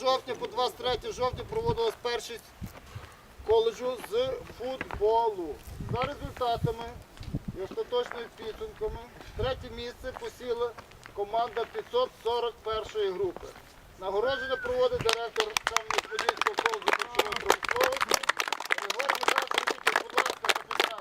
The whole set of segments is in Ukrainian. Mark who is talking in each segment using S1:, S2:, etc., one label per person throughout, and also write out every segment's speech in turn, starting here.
S1: 27 жовтня по 23 жовтня проводилась першість коледжу з футболу. За результатами і остаточними підсумками третє місце посіла команда 541 групи. Нагородження проводить директор Кам'янець-Подільського коледжу харчової промисловості. Григорій Михайлович, будь ласка, капітан.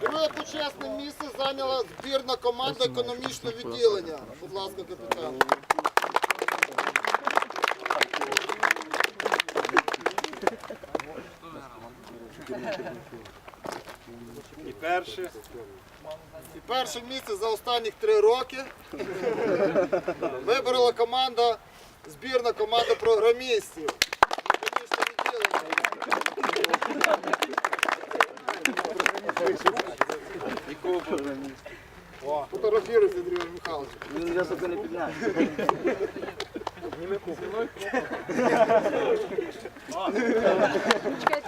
S1: Друге почесне місце зайняла збірна команда економічного відділення. Будь ласка, капітан.
S2: І перше.
S1: І перше місце за останні три роки вибрала команда, збірна команда програмістів. Фотографіруйся, Андрій Михайлович.
S3: Він високо не підняє.
S4: Чекайте, бо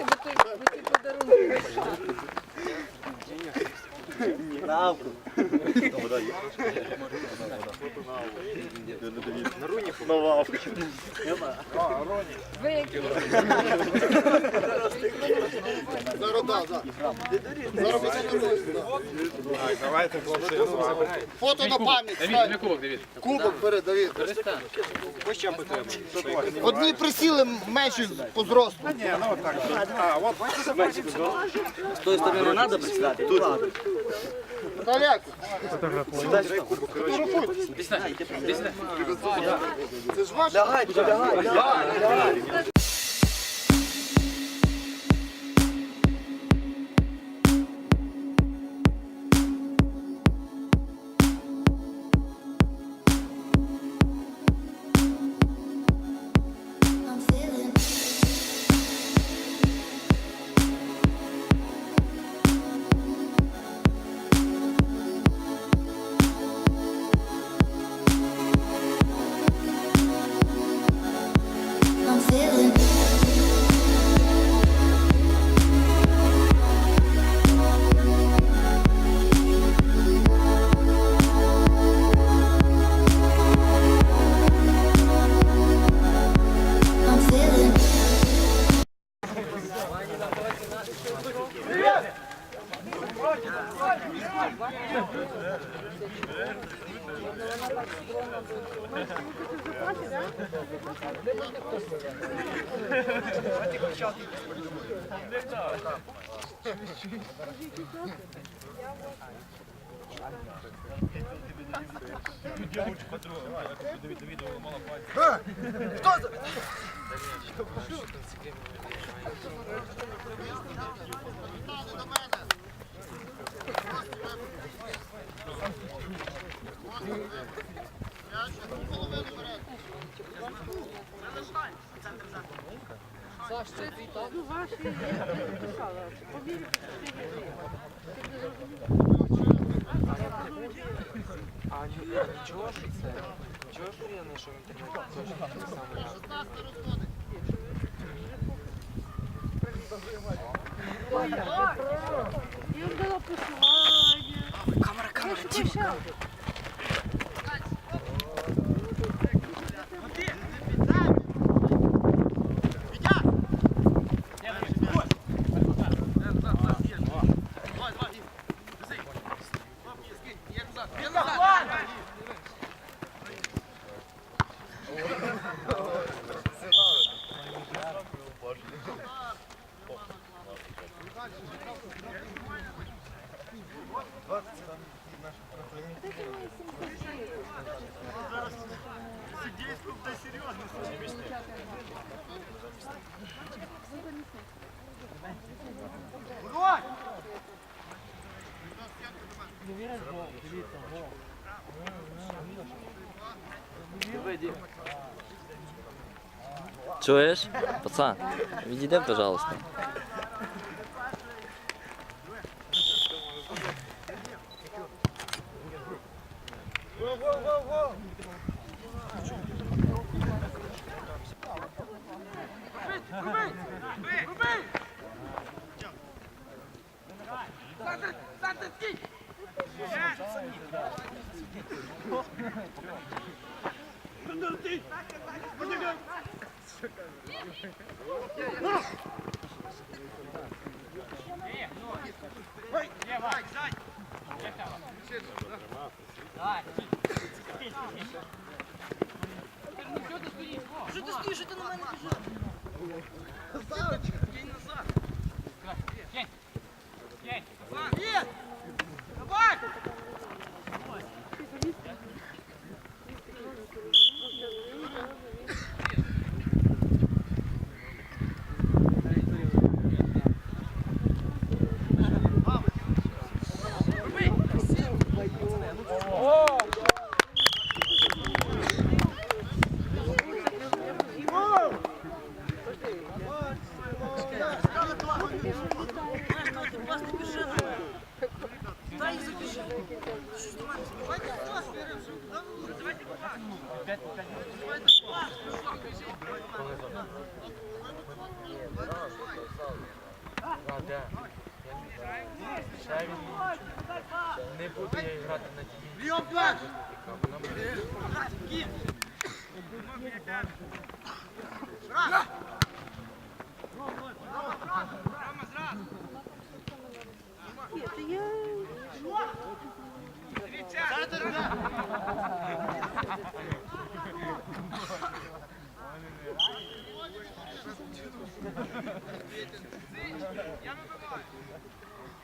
S1: Зараз, да, да. Зараз ми фотографуємо.
S2: Давайте.
S1: Фото на пам'ять.
S5: На кубок,
S1: бери, Давід. Одні присіли менші по зросту.
S2: Ні, ну так. А, от бачите,
S3: З тої сторони не треба присідати. Тут.
S1: Олег,
S5: Фотографуй.
S1: це ж ваш
S3: Лягай, лягай, лягай.
S6: Кто за?
S7: А чого ж це? Чого ж я знайшов в інтернеті? Точно так само.
S4: Їм було посилання.
S7: Камера, камера, Дім.
S8: Чуєш? Пацан, відійди, пожалуйста.
S7: Що ти стоїш, що ти на мене біжиш? А,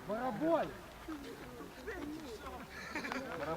S4: Барабой!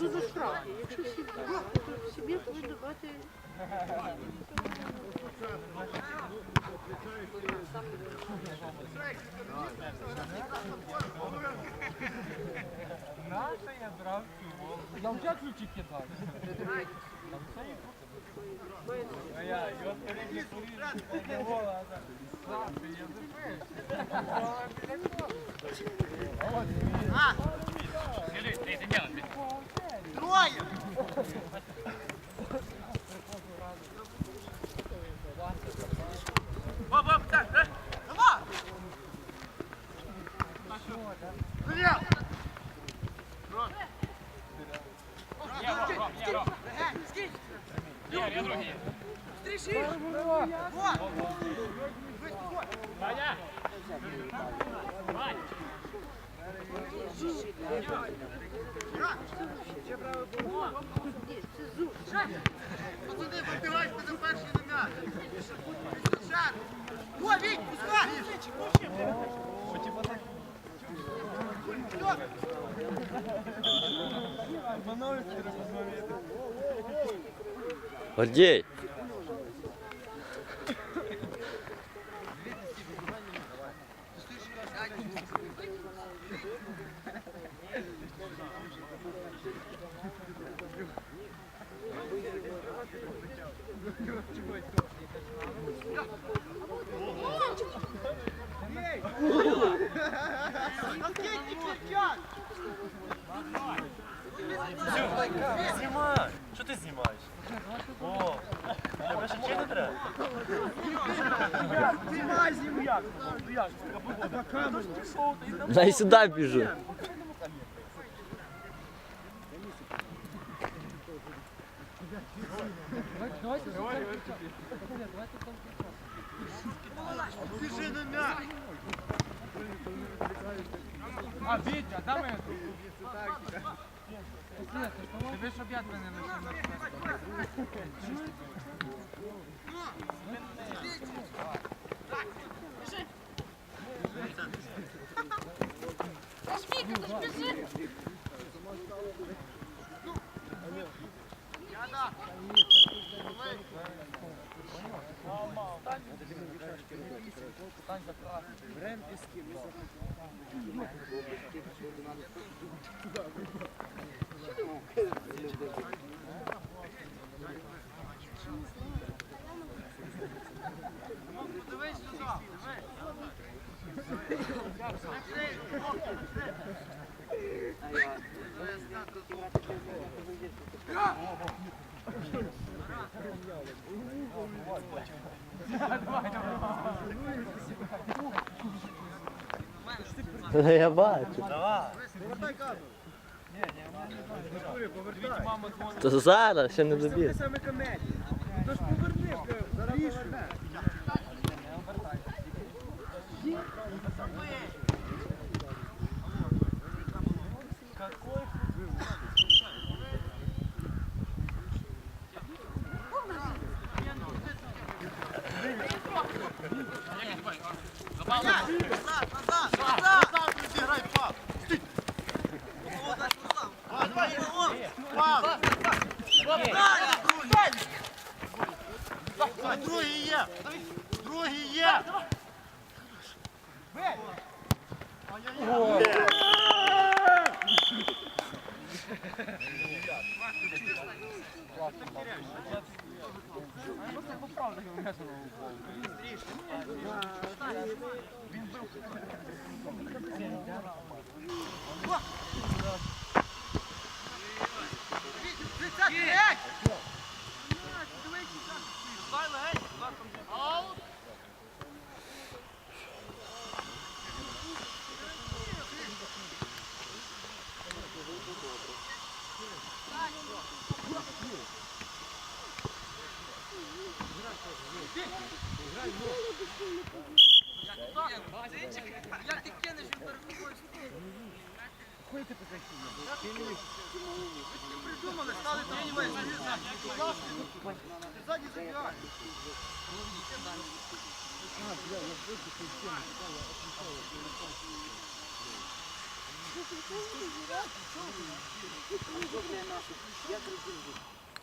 S4: ну насправді, якщо сім'я, то сім'я повинна мати
S7: Я вже ключі кидав. А я, і от передні поріжу, не гола, а так. я Yeah.
S8: Гордій!
S3: Знімай! Що ти знімаєш? О, тебе ще чи не треба? Знімай, сюда як?
S7: Yeah. Я
S8: бачу.
S3: Давай.
S8: То зараз ще не добіг.
S9: Другий є! Другий є!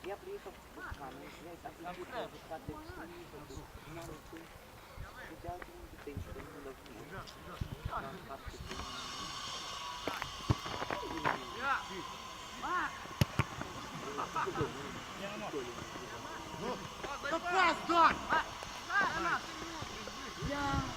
S1: Я приїхав з Куркану, я і так не приїхав шукати навики. Дитя дитинство не було
S9: Запас, да!
S1: Маленький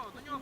S10: нього, на
S9: нього.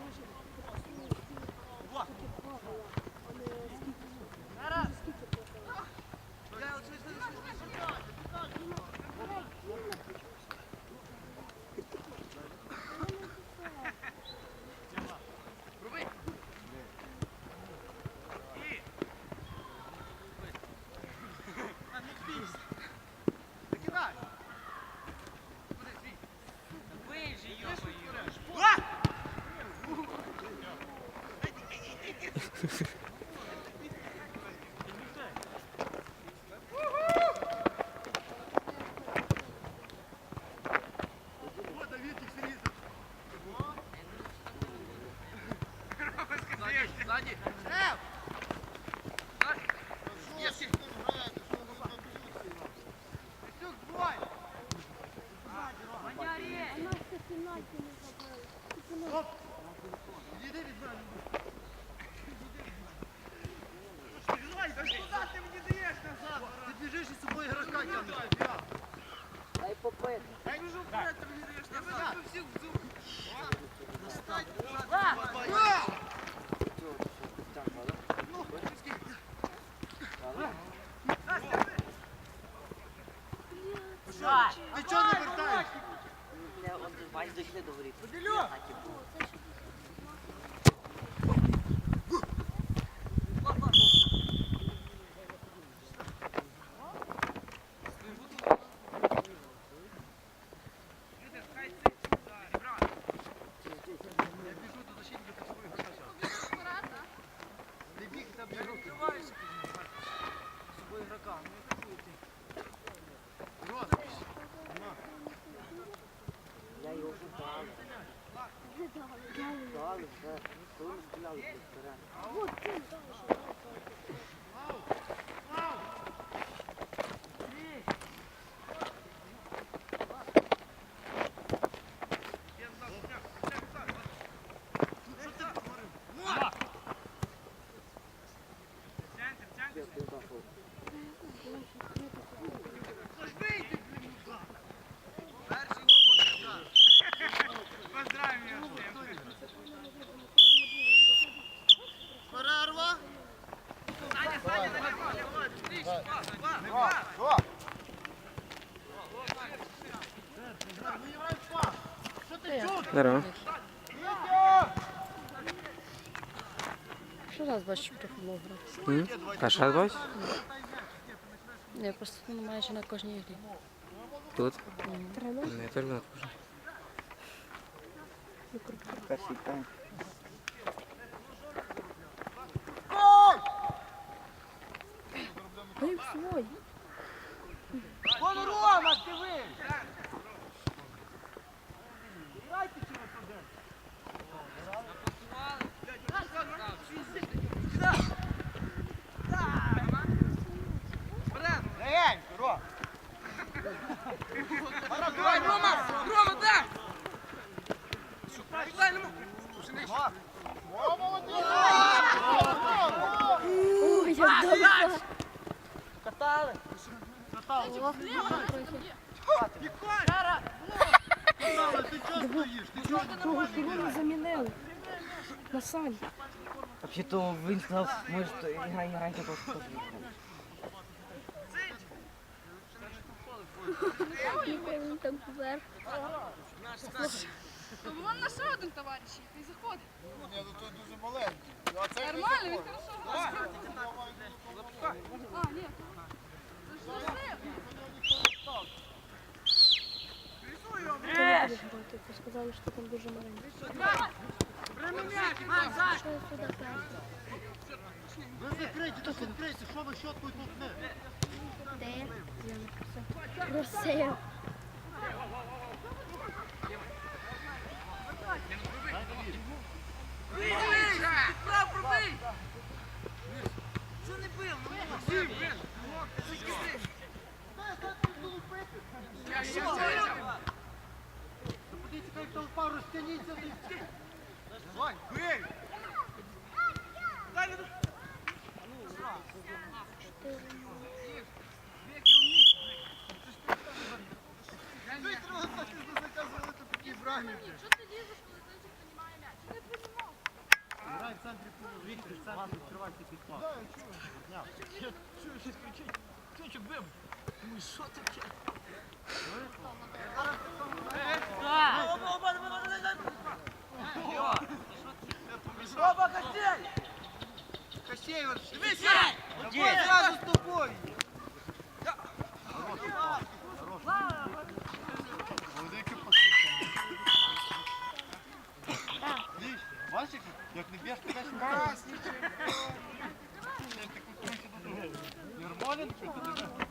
S10: Ти чого не
S11: вертаєш? Не одвайдуть не говорить. Sağ olun. Sağ
S1: olun.
S8: Здорово.
S4: Що раз бачу про футбол грати?
S8: Перший раз бачиш?
S4: Я просто ну, майже на кожній грі.
S8: Тут? Ні, Я теж на кожній.
S11: Перший тайм.
S4: Ой, свой. Ой, як добре.
S11: Катали.
S4: О, Того фігуру замінили. На Сань.
S11: Взагалі-то він сказав, може, то грай, грай, то
S6: він вверх.
S12: Вон на ще один товариш, заходить.
S1: Ні, ну той дуже маленький.
S12: Нормально, він хорошо. А, ні.
S6: Ти сказали, що там дуже маленький. Що сюди перший?
S1: Ви закриті, тут відкрийся, що ви щоткою тут не?
S6: Де? Я написав. Просив.
S1: Подивіться, як толпа розтягніться. Вань, бий! Витримали, так і заказували такі брамівки.
S12: Що ти лізеш, коли зайчик піднімає м'яч? Не піднімав.
S1: Грай в центрі полу, Віктор, в центрі відкривайте підклад. Да, я чую. Я чую, щось кричить. Чучу бив. Ну що таке? Оба, Костей! Костей, от дивися! Один зразу з тобою! Бачиш, як не б'єш, ти десь Як ти кусуєшся до другого. Нормально, що ти